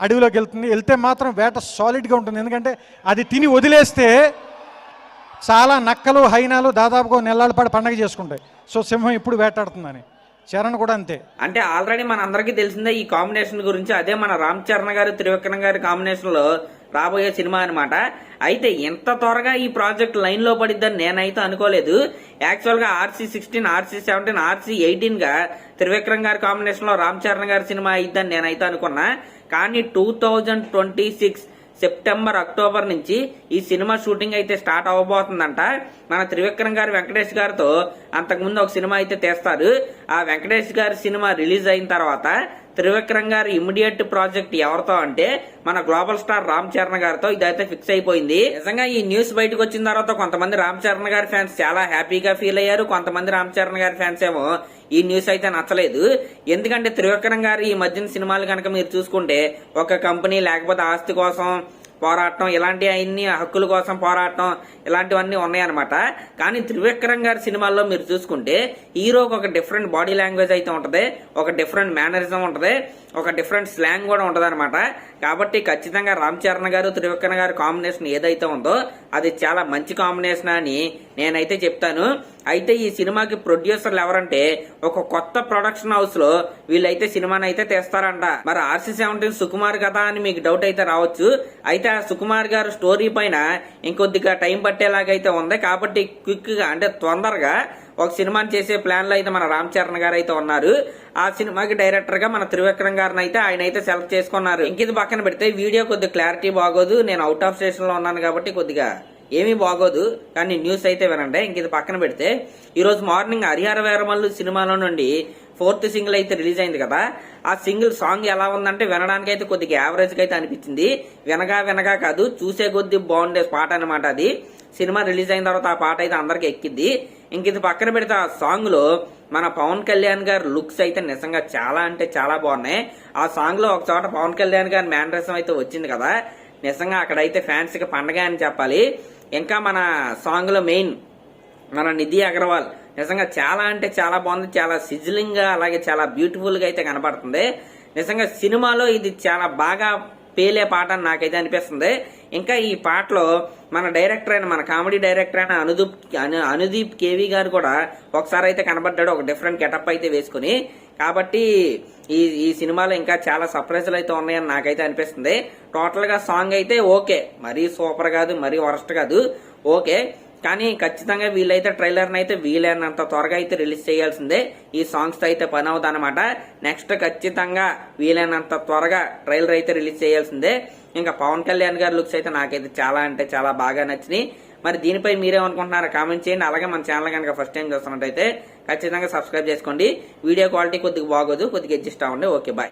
అడవిలోకి వెళ్తుంది. వెళ్తే మాత్రం వేట సాలిడ్గా ఉంటుంది. ఎందుకంటే అది తిని వదిలేస్తే చాలా నక్కలు హైనాలు దాదాపుగా నెలల పాటు పండగ చేసుకుంటాయి. సో సింహం ఇప్పుడు వేటాడుతుందని. చరణ్ కూడా అంతే. అంటే ఆల్రెడీ మన అందరికీ తెలిసిందే ఈ కాంబినేషన్ గురించి. అదే మన రామ్ చరణ్ గారు త్రివిక్రమ్ గారి కాంబినేషన్లో రాబోయే సినిమా అన్నమాట. అయితే ఎంత త్వరగా ఈ ప్రాజెక్ట్ లైన్లో పడిద్దని నేనైతే అనుకోలేదు. యాక్చువల్గా RC sixteen RC seventeen RC ఎయిటీన్గా Trivikram గారి కాంబినేషన్లో రామ్ చరణ్ గారి సినిమా అయిద్దని నేనైతే అనుకున్నా. కానీ two thousand twenty six September October నుంచి ఈ సినిమా షూటింగ్ అయితే స్టార్ట్ అవ్వబోతుందంట. మన త్రివిక్రమ్ గారు వెంకటేష్ గారితో అంతకుముందు ఒక సినిమా అయితే తీస్తారు. ఆ వెంకటేష్ గారి సినిమా రిలీజ్ అయిన తర్వాత త్రివిక్రమ్ గారి ఇమ్మీడియట్ ప్రాజెక్ట్ ఎవరితో అంటే మన గ్లోబల్ స్టార్ రామ్ చరణ్ గారితో ఇదైతే ఫిక్స్ అయిపోయింది. నిజంగా ఈ న్యూస్ బయటకు వచ్చిన తర్వాత కొంతమంది రామ్ చరణ్ గారి ఫ్యాన్స్ చాలా హ్యాపీగా ఫీల్ అయ్యారు. కొంతమంది రామ్ చరణ్ గారి ఫ్యాన్స్ ఏమో ఈ న్యూస్ అయితే నచ్చలేదు. ఎందుకంటే త్రివిక్రమ్ గారు ఈ మధ్యన సినిమాలు కనుక మీరు చూసుకుంటే ఒక కంపెనీ లేకపోతే ఆస్తి కోసం పోరాటం ఇలాంటి అన్ని హక్కుల కోసం పోరాటం ఇలాంటివన్నీ ఉన్నాయన్నమాట. కానీ త్రివిక్రమ్ గారి సినిమాల్లో మీరు చూసుకుంటే హీరోకి ఒక డిఫరెంట్ బాడీ లాంగ్వేజ్ అయితే ఉంటుంది ఒక డిఫరెంట్ మేనరిజం ఉంటుంది ఒక డిఫరెంట్ స్లాంగ్ కూడా ఉంటుంది అనమాట కాబట్టి ఖచ్చితంగా రామ్ చరణ్ గారు త్రివిక్రమ్ గారి కాంబినేషన్ ఏదైతే ఉందో అది చాలా మంచి కాంబినేషన్ అని నేనైతే చెప్తాను. అయితే ఈ సినిమాకి ప్రొడ్యూసర్లు ఎవరంటే ఒక కొత్త ప్రొడక్షన్ హౌస్లో వీళ్ళైతే సినిమాని అయితే తెస్తారంట. మరి ఆర్సీ సెవెంటీన్ సుకుమార్ కదా అని మీకు డౌట్ అయితే రావచ్చు. అయితే ఆ సుకుమార్ గారు స్టోరీ పైన ఇంకొద్దిగా టైం పట్టేలాగైతే ఉంది. కాబట్టి క్విక్గా అంటే తొందరగా ఒక సినిమాని చేసే ప్లాన్లో అయితే మన రామ్ చరణ్ గారు అయితే ఉన్నారు. ఆ సినిమాకి డైరెక్టర్గా మన త్రివిక్రమ్ గారిని అయితే ఆయన అయితే సెలెక్ట్ చేసుకున్నారు. ఇంక ఇది పక్కన పెడితే వీడియో కొద్దిగా క్లారిటీ బాగోదు. నేను అవుట్ ఆఫ్ స్టేషన్లో ఉన్నాను కాబట్టి కొద్దిగా ఏమీ బాగోదు కానీ న్యూస్ అయితే వినండి. ఇంక ఇది పక్కన పెడితే ఈరోజు మార్నింగ్ హరిహర వీరమల్లు సినిమాలో నుండి ఫోర్త్ సింగిల్ అయితే రిలీజ్ అయింది కదా. ఆ సింగిల్ సాంగ్ ఎలా ఉందంటే వినడానికి అయితే కొద్దిగా యావరేజ్ అయితే అనిపించింది. వినగా వినగా కాదు చూసే కొద్ది బాగుండే పాట అనమాట అది. సినిమా రిలీజ్ అయిన తర్వాత ఆ పాట అయితే అందరికి ఎక్కింది. ఇంక ఇది పక్కన పెడితే ఆ సాంగ్లో మన పవన్ కళ్యాణ్ గారి లుక్స్ అయితే నిజంగా చాలా అంటే చాలా బాగున్నాయి. ఆ సాంగ్లో ఒక చోట పవన్ కళ్యాణ్ గారి మ్యానరిజం అయితే వచ్చింది కదా. నిజంగా అక్కడైతే ఫ్యాన్స్కి పండగ అని చెప్పాలి. ఇంకా మన సాంగ్లో మెయిన్ మన నిధి అగర్వాల్. నిజంగా చాలా అంటే చాలా బాగుంది చాలా సిజిలింగ్గా అలాగే చాలా బ్యూటిఫుల్గా అయితే కనబడుతుంది నిజంగా సినిమాలో ఇది చాలా బాగా పేలే పాట అని నాకైతే అనిపిస్తుంది. ఇంకా ఈ పాటలో మన డైరెక్టర్ అయిన మన కామెడీ డైరెక్టర్ అయిన అనుదీప్ అను- అనుదీప్ కేవీ గారు కూడా ఒకసారి అయితే కనబడ్డాడు ఒక డిఫరెంట్ గెటప్ అయితే వేసుకుని. కాబట్టి ఈ ఈ సినిమాలో ఇంకా చాలా సర్ప్రైజ్లు అయితే ఉన్నాయని నాకైతే అనిపిస్తుంది. టోటల్గా సాంగ్ అయితే ఓకే. మరీ సూపర్ కాదు మరీ వరస్ట్ కాదు. ఓకే. కానీ ఖచ్చితంగా వీళ్ళైతే ట్రైలర్ని అయితే వీలైనంత త్వరగా అయితే రిలీజ్ చేయాల్సిందే. ఈ సాంగ్స్తో అయితే పని అవుతుంది అనమాట నెక్స్ట్ ఖచ్చితంగా వీలైనంత త్వరగా ట్రైలర్ అయితే రిలీజ్ చేయాల్సిందే. ఇంకా పవన్ కళ్యాణ్ గారి లుక్స్ అయితే నాకైతే చాలా అంటే చాలా బాగా నచ్చినాయి. మరి దీనిపై మీరేమనుకుంటున్నారో కామెంట్ చేయండి. అలాగే మన ఛానల్ కనుక ఫస్ట్ టైం చూస్తున్నట్టయితే ఖచ్చితంగా సబ్స్క్రైబ్ చేసుకోండి. వీడియో క్వాలిటీ కొద్దిగా బాగోదు కొద్దిగా అడ్జస్ట్ అవ్వండి. Okay bye